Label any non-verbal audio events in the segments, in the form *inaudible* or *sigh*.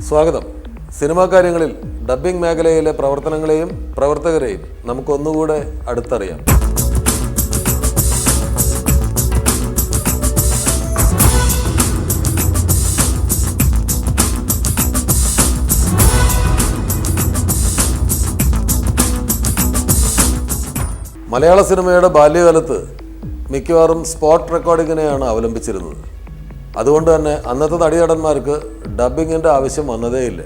സ്വാഗതം. സിനിമാ കാര്യങ്ങളിൽ ഡബ്ബിംഗ് മേഖലയിലെ പ്രവർത്തനങ്ങളെയും പ്രവർത്തകരെയും നമുക്കൊന്നുകൂടെ അടുത്തറിയാം. മലയാള സിനിമയുടെ ബാല്യകാലത്ത് മിക്കവാറും സ്പോട്ട് റെക്കോർഡിങ്ങിനെയാണ് അവലംബിച്ചിരുന്നത്. അതുകൊണ്ട് തന്നെ അന്നത്തെ നടിനടന്മാർക്ക് ഡബ്ബിങ്ങിന്റെ ആവശ്യം വന്നതേയില്ല.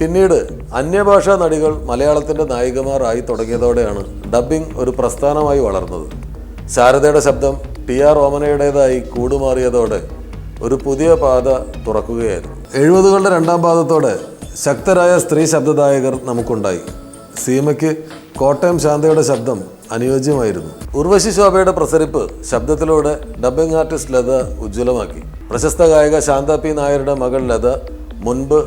പിന്നീട് അന്യഭാഷാ നടികൾ മലയാളത്തിന്റെ നായികമാരായി തുടങ്ങിയതോടെയാണ് ഡബ്ബിംഗ് ഒരു പ്രസ്ഥാനമായി വളർന്നത്. ശാരദയുടെ ശബ്ദം ടി ആർ ഓമനയുടേതായി കൂടുമാറിയതോടെ ഒരു പുതിയ പാത തുറക്കുകയായിരുന്നു. എഴുപതുകളുടെ രണ്ടാം പാദത്തോടെ ശക്തരായ സ്ത്രീ ശബ്ദദായകർ നമുക്കുണ്ടായി. സീമയ്ക്ക് കോട്ടയം ശാന്തയുടെ ശബ്ദം അനുയോജ്യമായിരുന്നു. ഉർവശി ശോഭയുടെ പ്രസരിപ്പ് ശബ്ദത്തിലൂടെ ഡബ്ബിംഗ് ആർട്ടിസ്റ്റ് ലത ഉജ്ജ്വലമാക്കി. പ്രശസ്ത ഗായിക ശാന്ത പി നായരുടെ മകൾ ലത മുൻപ്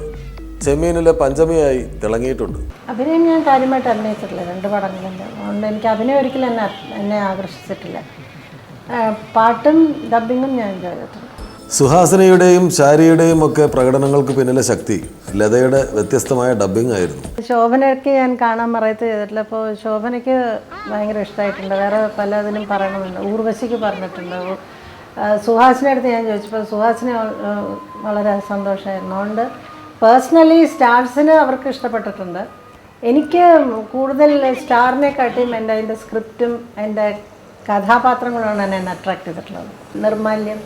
ചെമ്മീനിലെ പഞ്ചമിയായി തിളങ്ങിയിട്ടുണ്ട്. അഭിനയം ഞാൻ കാര്യമായിട്ട് അഭിനയിച്ചിട്ടില്ല. രണ്ട് പടങ്ങളുണ്ട്. അതുകൊണ്ട് എനിക്ക് അഭിനയം ഒരിക്കലും എന്നെ എന്നെ ആകർഷിച്ചിട്ടില്ല. പാട്ടും ഡബിങ്ങും ഞാൻ ചെയ്തിട്ടുണ്ട്. സുഹാസിനിയുടെയും ശാരിയുടെയും ഒക്കെ പ്രകടനങ്ങൾക്ക് പിന്നിലെ ശക്തി ലതയുടെ വ്യത്യസ്തമായ ഡബ്ബിംഗ് ആയിരുന്നു. ശോഭനയ്ക്ക് ഞാൻ കാണാൻ പറയത്ത് ചെയ്തിട്ടില്ല. അപ്പോൾ ശോഭനയ്ക്ക് ഭയങ്കര ഇഷ്ടമായിട്ടുണ്ട് വേറെ പലതിനും പറയണമെന്നുണ്ട് ഊർവശിക്ക് പറഞ്ഞിട്ടുണ്ട്. സുഹാസിനെ അടുത്ത് ഞാൻ ചോദിച്ചപ്പോൾ സുഹാസിനെ വളരെ സന്തോഷമായിരുന്നു. അതുകൊണ്ട് പേഴ്സണലി സ്റ്റാർസിന് അവർക്ക് ഇഷ്ടപ്പെട്ടിട്ടുണ്ട്. എനിക്ക് കൂടുതൽ സ്റ്റാറിനെ കാട്ടിയും എന്റെ അതിന്റെ സ്ക്രിപ്റ്റും എന്റെ കഥാപാത്രങ്ങളാണ് എന്നെ അട്രാക്ട് ചെയ്തിട്ടുള്ളത്. നിർമാല്യം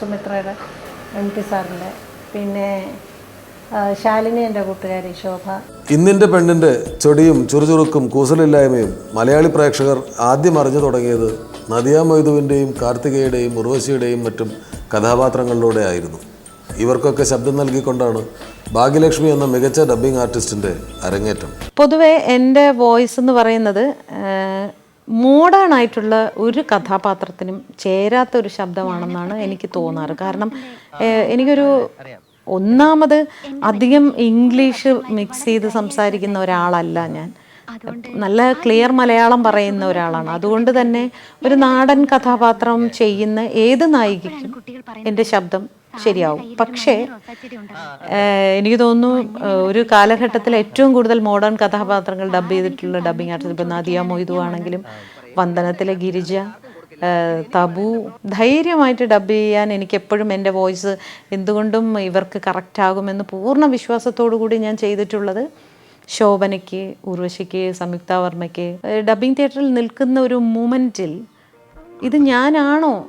സുമിത്രയുടെ എം ടി സാറിന്റെ. പിന്നെ ശാലിനി എന്റെ കൂട്ടുകാരി ശോഭ. ഇന്നിന്റെ പെണ്ണിന്റെ ചെടിയും ചുറുചുറുക്കും കൂസലില്ലായ്മയും മലയാളി പ്രേക്ഷകർ ആദ്യം അറിഞ്ഞു തുടങ്ങിയത് നദിയ മൊയ്തുവിന്റെയും കാർത്തികയുടെയും ഉർവശിയുടെയും മറ്റും കഥാപാത്രങ്ങളിലൂടെ ആയിരുന്നു. ഇവർക്കൊക്കെ ശബ്ദം നൽകിക്കൊണ്ടാണ് ഭാഗ്യലക്ഷ്മി എന്ന മികച്ച ഡബ്ബിംഗ് ആർട്ടിസ്റ്റിന്റെ അരങ്ങേറ്റം. പൊതുവേ എന്റെ വോയിസ് എന്ന് പറയുന്നത് മോഡേൺ ആയിട്ടുള്ള ഒരു കഥാപാത്രത്തിനും ചേരാത്ത ഒരു ശബ്ദമാണെന്നാണ് എനിക്ക് തോന്നാറ്. കാരണം എനിക്കൊരു ഒന്നാമത് അധികം ഇംഗ്ലീഷ് മിക്സ് ചെയ്ത് സംസാരിക്കുന്ന ഒരാളല്ല ഞാൻ. നല്ല ക്ലിയർ മലയാളം പറയുന്ന ഒരാളാണ്. അതുകൊണ്ട് തന്നെ ഒരു നാടൻ കഥാപാത്രം ചെയ്യുന്ന ഏത് നായികയ്ക്കും എന്റെ ശബ്ദം ശരിയാവും. പക്ഷേ എനിക്ക് തോന്നുന്നു ഒരു കാലഘട്ടത്തിൽ ഏറ്റവും കൂടുതൽ മോഡേൺ കഥാപാത്രങ്ങൾ ഡബ് ചെയ്തിട്ടുള്ള ഡബിങ് ആർട്ടിസ്റ്റ് ഇപ്പം നദിയ മൊയ്തു ആണെങ്കിലും വന്ദനത്തിലെ ഗിരിജ തബു ധൈര്യമായിട്ട് ഡബ് ചെയ്യാൻ എനിക്ക് എപ്പോഴും എന്റെ വോയിസ് എന്തുകൊണ്ടും ഇവർക്ക് കറക്റ്റ് ആകുമെന്ന് പൂർണ വിശ്വാസത്തോടു കൂടി ഞാൻ ചെയ്തിട്ടുള്ളത്. ശോഭനയ്ക്ക് ഉർവശിക്ക് സംയുക്ത വർമ്മയ്ക്ക് ഡബിങ് തിയേറ്ററിൽ നിൽക്കുന്ന ഒരു മൂമെന്റിൽ ഇത് ഞാനാണോ?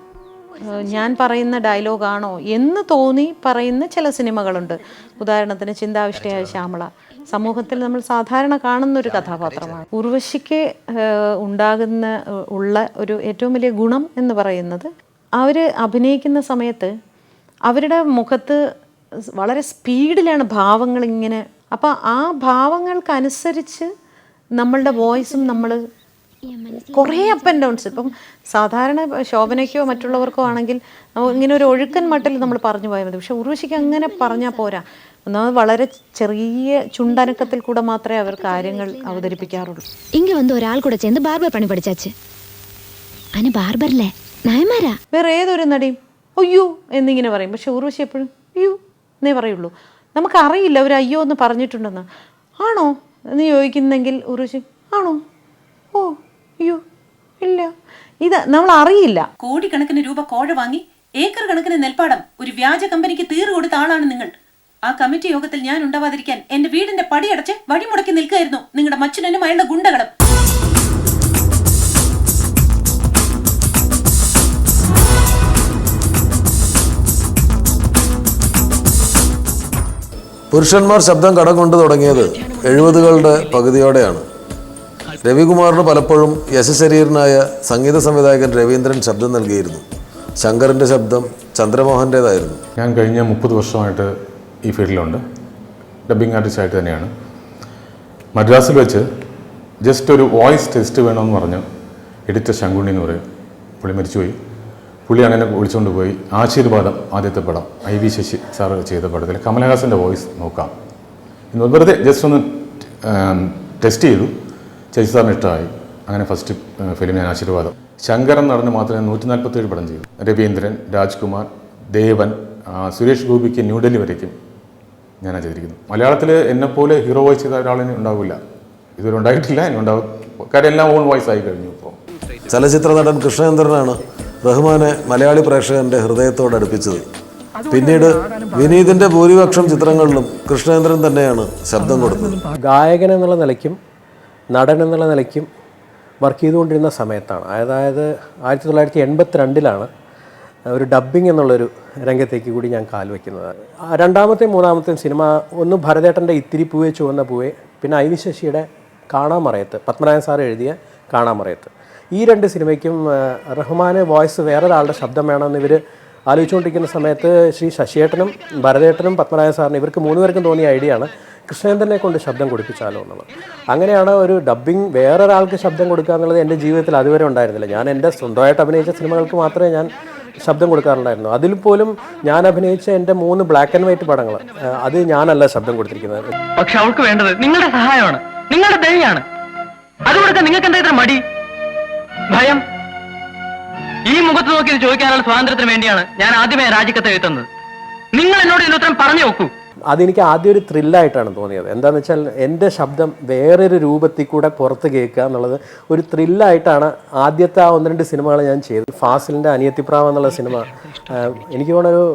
ഞാൻ പറയുന്ന ഡയലോഗാണോ എന്ന് തോന്നി പറയുന്ന ചില സിനിമകളുണ്ട്. ഉദാഹരണത്തിന് ചിന്താവിഷ്ടയായ ശ്യാമള. സമൂഹത്തിൽ നമ്മൾ സാധാരണ കാണുന്ന ഒരു കഥാപാത്രമാണ്. ഉർവശിക്ക് ഉണ്ടാകുന്ന ഉള്ള ഒരു ഏറ്റവും വലിയ ഗുണം എന്ന് പറയുന്നത് അവർ അഭിനയിക്കുന്ന സമയത്ത് അവരുടെ മുഖത്ത് വളരെ സ്പീഡിലാണ് ഭാവങ്ങൾ ഇങ്ങനെ അപ്പോൾ ആ ഭാവങ്ങൾക്കനുസരിച്ച് നമ്മളുടെ വോയിസും നമ്മൾ കുറേ അപ്പ് ആൻഡ് ഡൗൺസ് ഇപ്പം സാധാരണ ശോഭനയ്ക്കോ മറ്റുള്ളവർക്കോ ആണെങ്കിൽ ഇങ്ങനെ ഒരു ഒഴുക്കൻ മട്ടിൽ നമ്മൾ പറഞ്ഞു പോയാൽ മതി. പക്ഷെ ഉർവശിക്ക് അങ്ങനെ പറഞ്ഞാൽ പോരാ. ഒന്നാമത് വളരെ ചെറിയ ചുണ്ടനക്കത്തിൽ കൂടെ മാത്രമേ അവർ കാര്യങ്ങൾ അവതരിപ്പിക്കാറുള്ളൂ. ഇങ്ങനെ വന്ന് ഒരാൾ കൂടെ ചേർന്ന് ബാർബർ പണി പഠിച്ചാച്ച്. അനു ബാർബറല്ലേ നയമാരാ വേറെ ഏതൊരു നടിയും അയ്യോ എന്നിങ്ങനെ പറയും. പക്ഷെ ഉർവശി എപ്പോഴും അയ്യോ എന്നേ പറയുള്ളൂ. നമുക്കറിയില്ല ഒരു അയ്യോ എന്ന് പറഞ്ഞിട്ടുണ്ടെന്ന്. ആണോ? എന്ന് ചോദിക്കുന്നെങ്കിൽ ഉറുശി ആണോ? ഓ അയ്യോ ഇല്ല. ഇത് നമ്മൾ അറിയില്ല കോടിക്കണക്കിന് രൂപ കോഴ വാങ്ങി ഏക്കർ കണക്കിന് നെൽപ്പാടം ഒരു വ്യാജ കമ്പനിക്ക് തീറ് കൊടുത്ത ആളാണ് നിങ്ങൾ. ആ കമ്മിറ്റി യോഗത്തിൽ ഞാൻ ഉണ്ടാവാതിരിക്കാൻ എന്റെ വീടിന്റെ പടിയടച്ച് വഴിമുടക്കി നിൽക്കുകയായിരുന്നു നിങ്ങളുടെ മച്ചുനനും അയാളുടെ ഗുണ്ടകളും. പുരുഷന്മാർ ശബ്ദം കടം കൊണ്ടു തുടങ്ങിയത് എഴുപതുകളുടെ പകുതിയോടെയാണ്. രവികുമാറിന് പലപ്പോഴും യശശരീരനായ സംഗീത സംവിധായകൻ രവീന്ദ്രൻ ശബ്ദം നൽകിയിരുന്നു. ശങ്കറിന്റെ ശബ്ദം ചന്ദ്രമോഹന്റേതായിരുന്നു ഞാൻ കഴിഞ്ഞ മുപ്പത് വർഷമായിട്ട് ഈ ഫീൽഡിലുണ്ട്. ഡബ്ബിംഗ് ആർട്ടിസ്റ്റായിട്ട് തന്നെയാണ്. മദ്രാസിൽ വെച്ച് ജസ്റ്റ് ഒരു വോയിസ് ടെസ്റ്റ് വേണമെന്ന് പറഞ്ഞ് എഡിറ്റർ ശങ്കുണ്ണി എന്ന് പറയും. പുള്ളി മരിച്ചുപോയി. പുള്ളി അങ്ങനെ വിളിച്ചുകൊണ്ട് പോയി. ആശീർവാദം ആദ്യത്തെ പടം ഐ വി ശശി സാറ് ചെയ്ത പടത്തിൽ. കമലഹാസന്റെ വോയിസ് നോക്കാം. എന്ന് വെറുതെ ജസ്റ്റ് ഒന്ന് ടെസ്റ്റ് ചെയ്തു. ശശി സാറിന് ഇഷ്ടമായി. അങ്ങനെ ഫസ്റ്റ് ഫിലിം ഞാൻ ആശീർവാദം. ശങ്കരൻ നടന്ന് മാത്രമേ നൂറ്റി നാൽപ്പത്തേഴ് പടം ചെയ്തു രവീന്ദ്രൻ രാജ്കുമാർ ദേവൻ സുരേഷ് ഗോപിക്ക് ന്യൂഡൽഹി വരയ്ക്കും. ഞാനാണ് ചെയ്തിരിക്കുന്നത്. മലയാളത്തിൽ എന്നെപ്പോലെ ഹീറോ വോയിസ് ചെയ്ത ഒരാളിന് ഉണ്ടാവില്ല. ഇതുവരെ ഉണ്ടായിട്ടില്ല. ഇനി ഉണ്ടാവും. കാര്യം എല്ലാം ഓൺ വോയിസ് ആയി കഴിഞ്ഞു ഇപ്പോൾ ചലച്ചിത്ര നടൻ കൃഷ്ണേന്ദ്രനാണ് റഹ്മാനെ മലയാളി പ്രേക്ഷകന്റെ ഹൃദയത്തോട് അടുപ്പിച്ചത്. പിന്നീട് വിനീതിന്റെ ഭൂരിപക്ഷം ചിത്രങ്ങളിലും കൃഷ്ണേന്ദ്രൻ തന്നെയാണ് ശബ്ദം കൊടുത്തത്. ഗായകൻ എന്നുള്ള നിലയ്ക്കും നടൻ എന്നുള്ള നിലയ്ക്കും വർക്ക് ചെയ്തുകൊണ്ടിരുന്ന സമയത്താണ്. അതായത് ആയിരത്തി തൊള്ളായിരത്തി എൺപത്തിരണ്ടിലാണ് ഒരു ഡബ്ബിംഗ് എന്നുള്ളൊരു രംഗത്തേക്ക് കൂടി ഞാൻ കാൽ വയ്ക്കുന്നത്. രണ്ടാമത്തെയും മൂന്നാമത്തെയും സിനിമ ഒന്ന് ഭരതേട്ടന്റെ ഇത്തിരി പൂവേ ചുവന്ന പൂവേ പിന്നെ ഐ വി ശശിയുടെ കാണാമറയത്ത് പത്മനാഭൻ സാർ എഴുതിയ കാണാമറയത്ത് ഈ രണ്ട് സിനിമയ്ക്കും റഹ്മാന് വോയിസ് വേറൊരാളുടെ ശബ്ദം വേണമെന്ന് ഇവർ ആലോചിച്ചുകൊണ്ടിരിക്കുന്ന സമയത്ത് ശ്രീ ശശിയേട്ടനും ഭരതേട്ടനും പത്മനാഭ സാറിനും ഇവർക്ക് മൂന്ന് മൂന്നുപേർക്കും തോന്നിയ ഐഡിയ ആണ് കൃഷ്ണേന്ദ്രനെ കൊണ്ട് ശബ്ദം കൊടുപ്പിച്ചാലോ എന്നുള്ളത്. അങ്ങനെയാണ് ഒരു ഡബ്ബിങ് വേറൊരാൾക്ക് ശബ്ദം കൊടുക്കുക എന്നുള്ളത് എന്റെ ജീവിതത്തിൽ അതുവരെ ഉണ്ടായിരുന്നില്ല. ഞാൻ എന്റെ സ്വന്തമായിട്ട് അഭിനയിച്ച സിനിമകൾക്ക് മാത്രമേ ഞാൻ ശബ്ദം കൊടുക്കാറുണ്ടായിരുന്നു. അതിൽ പോലും ഞാൻ അഭിനയിച്ച എന്റെ മൂന്ന് ബ്ലാക്ക് ആൻഡ് വൈറ്റ് പടങ്ങൾ അത് ഞാനല്ല ശബ്ദം കൊടുത്തിരിക്കുന്നത്. പക്ഷെ അവൾക്ക് വേണ്ടത് നിങ്ങളുടെ സഹായമാണ്. നിങ്ങളുടെ ദയാണ് അത് കൊടുക്കാൻ നിങ്ങൾക്ക് എന്താ ഇത്ര മടി? ഭയം? ഈ മുഖത്ത് നോക്കി ചോദിക്കാനുള്ള സ്വാതന്ത്ര്യത്തിന് വേണ്ടിയാണ് ഞാൻ ആദ്യമേ രാജിക്കത്ത് എഴുതുന്നത്. നിങ്ങൾ എന്നോട് ഇതിന് ഉത്തരം പറഞ്ഞു നോക്കൂ അതെനിക്ക് ആദ്യം ഒരു ത്രില്ലായിട്ടാണ് തോന്നിയത്. എന്താണെന്ന് വെച്ചാൽ എന്റെ ശബ്ദം വേറൊരു രൂപത്തിൽ കൂടെ പുറത്ത് കേൾക്കുക എന്നുള്ളത് ഒരു ത്രില്ലായിട്ടാണ് ആദ്യത്തെ ആ ഒന്ന് രണ്ട് സിനിമകൾ ഞാൻ ചെയ്തത്. ഫാസിലിന്റെ അനിയത്തിപ്രാവ് എന്നുള്ള സിനിമ എനിക്ക് തോന്നുന്നൊരു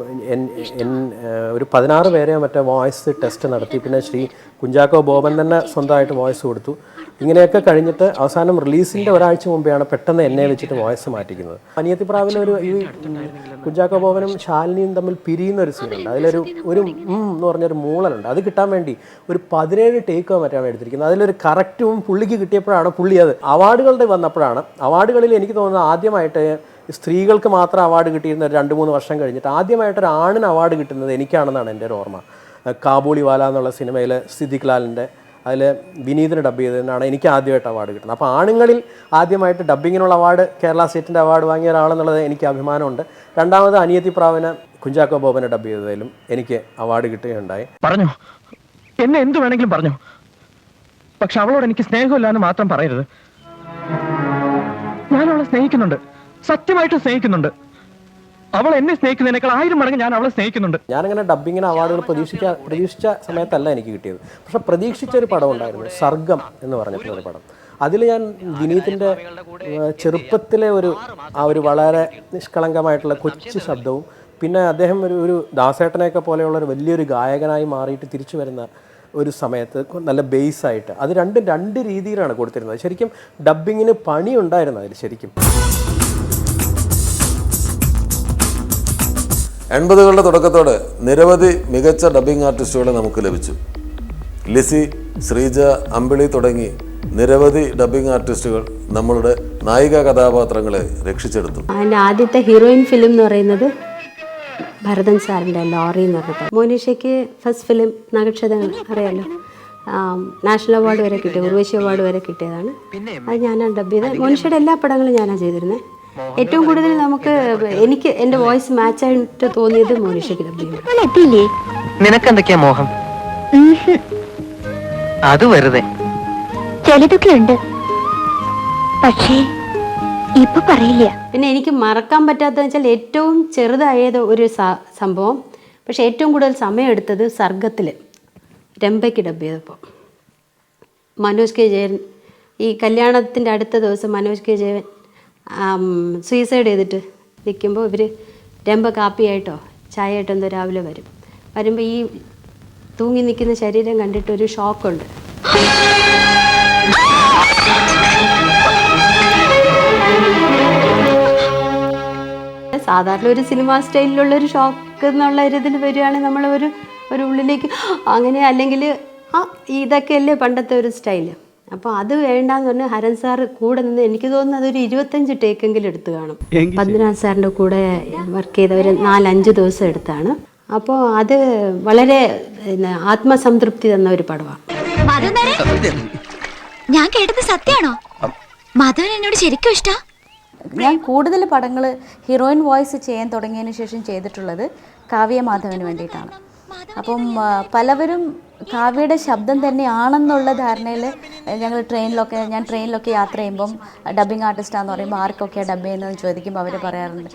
ഒരു പതിനാറ് പേരെ മറ്റേ വോയിസ് ടെസ്റ്റ് നടത്തി. പിന്നെ ശ്രീ കുഞ്ചാക്കോ ബോബൻ തന്നെ സ്വന്തമായിട്ട് വോയിസ് കൊടുത്തു. ഇങ്ങനെയൊക്കെ കഴിഞ്ഞിട്ട് അവസാനം റിലീസിന്റെ ഒരാഴ്ച മുമ്പെയാണ് പെട്ടെന്ന് എന്നെ വെച്ചിട്ട് വോയിസ് മാറ്റിക്കുന്നത്. അനിയത്തിപ്രാവിലൊരു ഈ കുഞ്ചാക്കോ ബോബനും ശാലിനിയും തമ്മിൽ പിരിയുന്ന ഒരു സീനുണ്ട് അതിലൊരു ഒരു എന്ന് പറഞ്ഞൊരു മൂളനുണ്ട് അത് കിട്ടാൻ വേണ്ടി ഒരു പതിനേഴ് ടേക്കോ മറ്റാണ് എടുത്തിരിക്കുന്നത്. അതിലൊരു കറക്റ്റും പുള്ളിക്ക് കിട്ടിയപ്പോഴാണ് പുള്ളി അത് അവാർഡുകളുടെ വന്നപ്പോഴാണ്. അവാർഡുകളിൽ എനിക്ക് തോന്നുന്നത് ആദ്യമായിട്ട് സ്ത്രീകൾക്ക് മാത്രം അവാർഡ് കിട്ടിയിരുന്ന ഒരു രണ്ട് മൂന്ന് വർഷം കഴിഞ്ഞിട്ട് ആദ്യമായിട്ട് ഒരു ആണിന് അവാർഡ് കിട്ടുന്നത് എനിക്കാണെന്നാണ് എന്റെ ഒരു ഓർമ്മ. കാബൂളിവാല എന്നുള്ള സിനിമയിലെ സിദ്ദിഖ് ലാലിന്റെ അതിൽ വിനീതിന് ഡബ് ചെയ്തതിനാണ് എനിക്ക് ആദ്യമായിട്ട് അവാർഡ് കിട്ടുന്നത്. അപ്പോൾ ആണുങ്ങളിൽ ആദ്യമായിട്ട് ഡബ്ബിങ്ങിനുള്ള അവാർഡ് കേരള സ്റ്റേറ്റിന്റെ അവാർഡ് വാങ്ങിയ ഒരാളെന്നുള്ളത് എനിക്ക് അഭിമാനമുണ്ട്. രണ്ടാമത് അനിയത്തി പ്രാവന കുഞ്ചാക്കോ ബോബനെ ഡബ് ചെയ്തതിലും എനിക്ക് അവാർഡ് കിട്ടുകയുണ്ടായി. പറഞ്ഞു? എന്നെ എന്ത് വേണമെങ്കിലും പറഞ്ഞു? പക്ഷെ അവളോട് എനിക്ക് സ്നേഹമില്ല എന്ന് മാത്രം പറയരുത്. ഞാൻ അവളെ സ്നേഹിക്കുന്നുണ്ട്. സത്യമായിട്ട് സ്നേഹിക്കുന്നുണ്ട്. അവൾ എന്നെ സ്നേഹിക്കുന്നതിനേക്കാൾ ആയിരം മടങ്ങ് ഞാൻ അവളെ സ്നേഹിക്കുന്നുണ്ട്. ഞാനങ്ങനെ ഡബ്ബിങ്ങിന് അവാർഡുകൾ പ്രതീക്ഷിച്ച പ്രതീക്ഷിച്ച സമയത്തല്ല എനിക്ക് കിട്ടിയത്. പക്ഷെ പ്രതീക്ഷിച്ച ഒരു പടം ഉണ്ടായിരുന്നു സർഗം എന്ന് പറഞ്ഞിട്ടുള്ള ഒരു പടം. അതിൽ ഞാൻ വിനീതിന്റെ ചെറുപ്പത്തിലെ ഒരു ആ ഒരു വളരെ നിഷ്കളങ്കമായിട്ടുള്ള കൊച്ചു ശബ്ദവും പിന്നെ അദ്ദേഹം ഒരു ഒരു ദാസേട്ടനെയൊക്കെ പോലെയുള്ള ഒരു വലിയൊരു ഗായകനായി മാറിയിട്ട് തിരിച്ചു വരുന്ന ഒരു സമയത്ത് നല്ല ബേസ് ആയിട്ട്. അത് രണ്ടും രണ്ട് രീതിയിലാണ് കൊടുത്തിരുന്നത്. ശരിക്കും ഡബ്ബിങ്ങിന് പണി ഉണ്ടായിരുന്നു അതിൽ ശരിക്കും. എൺപതുകളുടെ തുടക്കത്തോടെ നിരവധി മികച്ച ഡബ്ബിംഗ് ആർട്ടിസ്റ്റുകളെ നമുക്ക് ലഭിച്ചു. ലിസി ശ്രീജ അമ്പിളി തുടങ്ങി നിരവധി ഡബ്ബിംഗ് ആർട്ടിസ്റ്റുകൾ നമ്മളുടെ നായിക കഥാപാത്രങ്ങളെ രക്ഷിച്ചെടുത്തു. അതിന്റെ ആദ്യത്തെ ഹീറോയിൻ ഫിലിം എന്ന് പറയുന്നത് ഭരതൻ സാറിന്റെ ലോറി എന്ന് പറഞ്ഞത് മോനിഷയ്ക്ക് ഫസ്റ്റ് ഫിലിം നഗക്ഷതങ്ങൾ അറിയാലോ? നാഷണൽ അവാർഡ് വരെ കിട്ടിയ ഉർവശി അവാർഡ് വരെ കിട്ടിയതാണ്. അത് ഞാനാണ് ഡബ് ചെയ്തത്. മോനിഷയുടെ എല്ലാ പടങ്ങളും ഞാനാണ് ചെയ്തിരുന്നത്. ഏറ്റവും കൂടുതൽ നമുക്ക് എനിക്ക് എന്റെ വോയിസ് മാച്ച് ആയിട്ട് തോന്നിയത് മോനിഷയ്ക്ക് നിനക്കെന്തൊക്കെയാ മോഹം? അത് വെറുതെ. ചിലതൊക്കെ ഉണ്ട്. പക്ഷേ ഇപ്പൊ പറയില്ല. പിന്നെ എനിക്ക് മറക്കാൻ പറ്റാത്ത വെച്ചാൽ ഏറ്റവും ചെറുതായത് ഒരു സംഭവം. പക്ഷെ ഏറ്റവും കൂടുതൽ സമയം എടുത്തത് സർഗത്തിൽ രംഭയ്ക്ക് ഡബ് ചെയ്തപ്പോൾ മനോജ് കെ ജയൻ ഈ കല്യാണത്തിന്റെ അടുത്ത ദിവസം മനോജ് കെ ജയൻ സൂയിസൈഡ് ചെയ്തിട്ട് നിൽക്കുമ്പോൾ ഇവർ രമ്പ കാപ്പിയായിട്ടോ ചായ ആയിട്ടോ എന്തോ രാവിലെ വരും. വരുമ്പോൾ ഈ തൂങ്ങി നിൽക്കുന്ന ശരീരം കണ്ടിട്ട് ഒരു ഷോക്കുണ്ട്. സാധാരണ ഒരു സിനിമ സ്റ്റൈലിലുള്ള ഒരു ഷോക്ക് എന്നുള്ള ഒരു ഇതിൽ വരികയാണെങ്കിൽ നമ്മൾ ഒരു ഒരു ഉള്ളിലേക്ക് *gasps* അങ്ങനെ അല്ലെങ്കിൽ ആ ഇതൊക്കെയല്ലേ പണ്ടത്തെ ഒരു സ്റ്റൈൽ അപ്പോൾ അത് വേണ്ടാന്ന് പറഞ്ഞ് ഹരൻ സാർ കൂടെ നിന്ന് എനിക്ക് തോന്നുന്നു അതൊരു ഇരുപത്തഞ്ച് ടേക്കെങ്കിലും എടുത്ത് കാണും. പത്മനാഭ് സാറിന്റെ കൂടെ വർക്ക് ചെയ്തവർ നാലഞ്ച് ദിവസം എടുത്താണ്. അപ്പോൾ അത് വളരെ ആത്മസംതൃപ്തി തന്ന ഒരു പടമാണ് ഞാൻ കേട്ടത് സത്യാണോ മാധവൻ എന്നോട് ശരിക്കും ഇഷ്ടാ? ഞാൻ കൂടുതൽ പടങ്ങൾ ഹീറോയിൻ വോയിസ് ചെയ്യാൻ തുടങ്ങിയതിന് ശേഷം ചെയ്തിട്ടുള്ളത് കാവ്യ മാധവന് വേണ്ടിയിട്ടാണ്. അപ്പം പലവരും കാവ്യയുടെ ശബ്ദം തന്നെയാണെന്നുള്ള ധാരണയിൽ ഞങ്ങൾ ട്രെയിനിലൊക്കെ ഞാൻ ട്രെയിനിലൊക്കെ യാത്ര ചെയ്യുമ്പം ഡബ്ബിംഗ് ആർട്ടിസ്റ്റാന്ന് പറയുമ്പോൾ ആർക്കൊക്കെയാണ് ഡബ് ചെയ്യുന്നതെന്ന് ചോദിക്കുമ്പോൾ അവർ പറയാറുണ്ട്.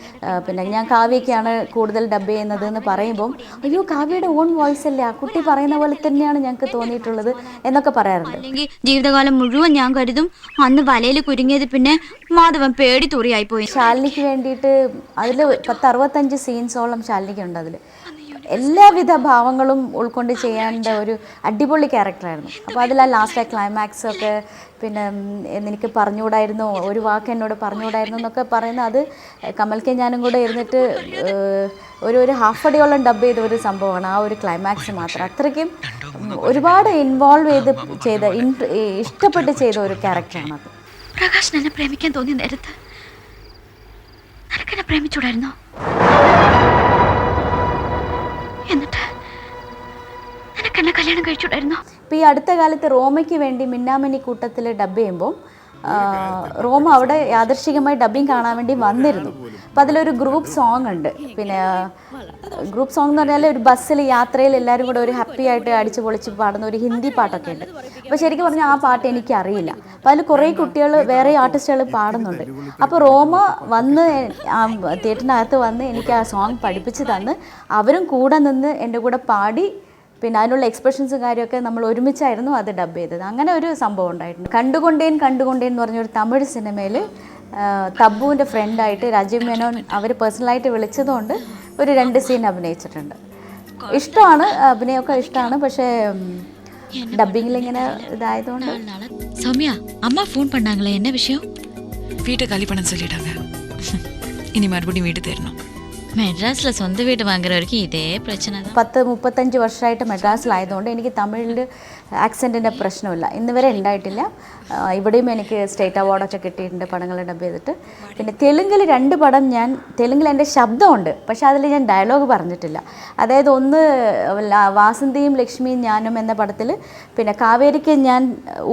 പിന്നെ ഞാൻ കാവ്യയ്ക്കാണ് കൂടുതൽ ഡബ് ചെയ്യുന്നത് എന്ന് പറയുമ്പം അയ്യോ കാവ്യയുടെ ഓൺ വോയിസ് അല്ലേ? ആ കുട്ടി പറയുന്ന പോലെ തന്നെയാണ് ഞങ്ങൾക്ക് തോന്നിയിട്ടുള്ളത് എന്നൊക്കെ പറയാറുണ്ട്. അല്ലെങ്കിൽ ജീവിതകാലം മുഴുവൻ ഞാൻ കരുതും അന്ന് വലയിൽ കുരുങ്ങിയത് പിന്നെ മാധവൻ പേടി തുറിയായി പോയി ശാലിനിക്ക് വേണ്ടിയിട്ട് അതിൽ പത്ത് അറുപത്തഞ്ച് സീൻസോളം ശാലിനിക്കുണ്ട് അതിൽ എല്ലാവിധ ഭാവങ്ങളും ഉൾക്കൊണ്ട് ചെയ്യേണ്ട ഒരു അടിപൊളി ക്യാരക്ടറായിരുന്നു. അപ്പോൾ അതിൽ ആ ലാസ്റ്റ് ആ ക്ലൈമാക്സ് ഒക്കെ പിന്നെ എനിക്ക് പറഞ്ഞുകൂടായിരുന്നു ഒരു വാക്ക് എന്നോട് പറഞ്ഞുകൂടായിരുന്നു എന്നൊക്കെ പറയുന്ന അത് കമൽക്കെ ഞാനും കൂടെ ഇരുന്നിട്ട് ഒരു ഒരു ഹാഫ് അടിയോളം ഡബ് ചെയ്ത ഒരു സംഭവമാണ് ആ ഒരു ക്ലൈമാക്സ് മാത്രം. അത്രയ്ക്കും ഒരുപാട് ഇൻവോൾവ് ചെയ്ത് ചെയ്ത ഇഷ്ടപ്പെട്ട് ചെയ്ത ഒരു ക്യാരക്ടറാണ് അത്. പ്രകാശ് എന്നെ പ്രേമിക്കാൻ തോന്നിയ നേരത്ത് നിനക്കെന്നെ പ്രേമിച്ചൂടായിരുന്നോ? കല്യാണം കഴിച്ചൂടായിരുന്നോ ഇപ്പോൾ ഈ അടുത്ത കാലത്ത് റോമയ്ക്ക് വേണ്ടി മിന്നാമിനി കൂട്ടത്തിൽ ഡബ് ചെയ്യുമ്പോൾ റോമ അവിടെ യാദർശികമായി ഡബിങ് കാണാൻ വേണ്ടി വന്നിരുന്നു. അപ്പം അതിലൊരു ഗ്രൂപ്പ് സോങ് ഉണ്ട്. പിന്നെ ഗ്രൂപ്പ് സോങ് എന്ന് പറഞ്ഞാൽ ഒരു ബസ്സിൽ യാത്രയിൽ എല്ലാവരും കൂടെ ഒരു ഹാപ്പി ആയിട്ട് അടിച്ച് പൊളിച്ച് പാടുന്ന ഒരു ഹിന്ദി പാട്ടൊക്കെ ഉണ്ട്. അപ്പോൾ ശരിക്കും പറഞ്ഞാൽ ആ പാട്ട് എനിക്ക് അറിയില്ല അപ്പോൾ അതിൽ കുറേ കുട്ടികൾ വേറെ ആർട്ടിസ്റ്റുകൾ പാടുന്നുണ്ട്. അപ്പോൾ റോമ വന്ന് ആ തിയേറ്ററിനകത്ത് വന്ന് എനിക്ക് ആ സോങ് പഠിപ്പിച്ച് തന്ന് അവരും കൂടെ നിന്ന് എന്റെ കൂടെ പാടി പിന്നെ അതിനുള്ള എക്സ്പ്രഷൻസും കാര്യമൊക്കെ നമ്മൾ ഒരുമിച്ചായിരുന്നു അത് ഡബ് ചെയ്തത്. അങ്ങനെ ഒരു സംഭവം ഉണ്ടായിട്ടുണ്ട്. കണ്ടുകൊണ്ടേൻ കണ്ടുകൊണ്ടേൻ എന്ന് പറഞ്ഞൊരു തമിഴ് സിനിമയിൽ തബുവിന്റെ ഫ്രണ്ടായിട്ട് രാജീവ് മേനോൻ അവർ പേഴ്സണലായിട്ട് വിളിച്ചതുകൊണ്ട് ഒരു രണ്ട് സീൻ അഭിനയിച്ചിട്ടുണ്ട്. ഇഷ്ടമാണ് അഭിനയമൊക്കെ ഇഷ്ടമാണ് പക്ഷേ ഡബിങ്ങിൽ ഇങ്ങനെ ഇതായതുകൊണ്ട്. സൗമ്യ അമ്മ ഫോൺ പണ്ടാങ്ങളെ എന്നെ വിഷയം? വീട്ടിൽ കളി പണം ഇനി മറുപടി വീട്ടിൽ തരണം. മെഡ്രാസിലെ സ്വന്തം വീട് വാങ്ങുന്നവർക്ക് ഇതേ പ്രശ്നം പത്ത് മുപ്പത്തഞ്ച് വർഷമായിട്ട് മെഡ്രാസിലായതുകൊണ്ട് എനിക്ക് തമിഴിൽ ആക്സെന്റിന്റെ പ്രശ്നമില്ല. ഇന്ന് വരെ ഉണ്ടായിട്ടില്ല. ഇവിടെയും എനിക്ക് സ്റ്റേറ്റ് അവാർഡൊക്കെ കിട്ടിയിട്ടുണ്ട് പടങ്ങൾ ഡബ് ചെയ്തിട്ട്. പിന്നെ തെലുങ്കിൽ രണ്ട് പടം ഞാൻ തെലുങ്കിൽ എന്റെ ശബ്ദമുണ്ട് പക്ഷേ അതിൽ ഞാൻ ഡയലോഗ് പറഞ്ഞിട്ടില്ല. അതായത് ഒന്ന് വാസന്തിയും ലക്ഷ്മിയും ഞാനും എന്ന പടത്തിൽ പിന്നെ കാവേരിക്ക് ഞാൻ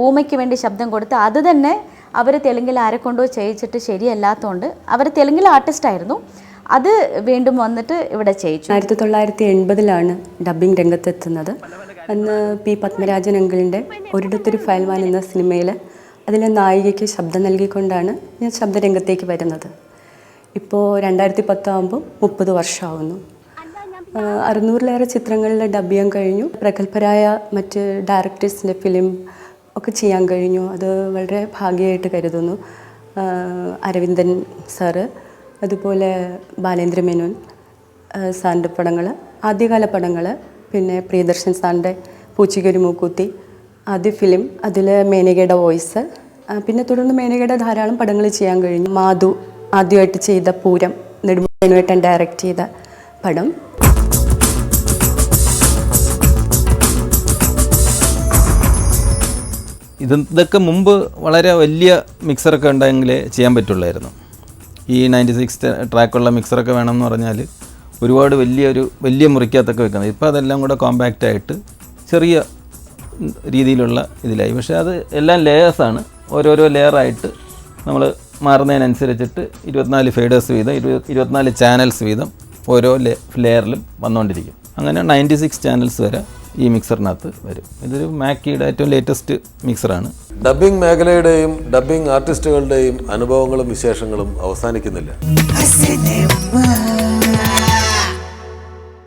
ഊമയ്ക്ക് വേണ്ടി ശബ്ദം കൊടുത്ത് അത് തന്നെ അവർ തെലുങ്കിൽ ആരെക്കൊണ്ടോ ചെയ്യിച്ചിട്ട് ശരിയല്ലാത്തതുകൊണ്ട് അവർ തെലുങ്കിൽ ആർട്ടിസ്റ്റായിരുന്നു അത് വീണ്ടും വന്നിട്ട് ഇവിടെ ചെയ്യിച്ചു. ആയിരത്തി തൊള്ളായിരത്തി എൺപതിലാണ് ഡബ്ബിംഗ് രംഗത്തെത്തുന്നത്. അന്ന് പി പത്മരാജൻ അങ്കിളിന്റെ ഒരിടത്തൊരു ഫയൽമാൻ എന്ന സിനിമയിൽ അതിലെ നായികയ്ക്ക് ശബ്ദം നൽകിക്കൊണ്ടാണ് ഞാൻ ശബ്ദരംഗത്തേക്ക് വരുന്നത്. ഇപ്പോൾ രണ്ടായിരത്തി പത്താകുമ്പോൾ മുപ്പത് വർഷമാവുന്നു. അറുന്നൂറിലേറെ ചിത്രങ്ങളിൽ ഡബ് ചെയ്യാൻ കഴിഞ്ഞു. പ്രഗത്ഭരായ മറ്റ് ഡയറക്ടേഴ്സിന്റെ ഫിലിം ഒക്കെ ചെയ്യാൻ കഴിഞ്ഞു. അത് വളരെ ഭാഗ്യമായിട്ട് കരുതുന്നു. അരവിന്ദൻ സാറ്. അതുപോലെ ബാലേന്ദ്ര മേനോൻ സാറിന്റെ പടങ്ങൾ ആദ്യകാല പടങ്ങൾ പിന്നെ പ്രിയദർശൻ സാറിന്റെ പൂച്ചിക്കൊരു മൂക്കൂത്തി ആദ്യ ഫിലിം അതിൽ മേനകയുടെ വോയിസ് പിന്നെ തുടർന്ന് മേനകയുടെ ധാരാളം പടങ്ങൾ ചെയ്യാൻ കഴിഞ്ഞു. മാധു ആദ്യമായിട്ട് ചെയ്ത പൂരം നെടുമ്പേട്ടൻ ഡയറക്റ്റ് ചെയ്ത പടം. ഇത് ഇതൊക്കെ മുമ്പ് വളരെ വലിയ മിക്സറൊക്കെ ഉണ്ടെങ്കിലേ ചെയ്യാൻ പറ്റുള്ളായിരുന്നു. ഈ നയന്റി സിക്സ് ട്രാക്കുള്ള മിക്സറൊക്കെ വേണമെന്ന് പറഞ്ഞാൽ ഒരുപാട് വലിയൊരു വലിയ മുറിക്കകത്തൊക്കെ വെക്കുന്നത് ഇപ്പോൾ അതെല്ലാം കൂടെ കോമ്പാക്റ്റ് ആയിട്ട് ചെറിയ രീതിയിലുള്ള ഇതിലായി. പക്ഷേ അത് എല്ലാം ലെയേഴ്സാണ് ഓരോരോ ലെയറായിട്ട് നമ്മൾ മാറുന്നതിനനുസരിച്ചിട്ട് ഇരുപത്തിനാല് ഫേഡേഴ്സ് വീതം ഇരുപത് ഇരുപത്തിനാല് ചാനൽസ് വീതം ഓരോ ലെയറിലും വന്നുകൊണ്ടിരിക്കും അങ്ങനെ നയന്റി സിക്സ് ചാനൽസ് വരെ ഈ മിക്സറിനകത്ത് വരും. ഇതൊരു മാക്കിയുടെ ഏറ്റവും ലേറ്റസ്റ്റ് മിക്സറാണ് ഡബ്ബിംഗ് മേഖലയുടെയും ഡബ്ബിംഗ് ആർട്ടിസ്റ്റുകളുടെയും അനുഭവങ്ങളും വിശേഷങ്ങളും അവസാനിക്കുന്നില്ല.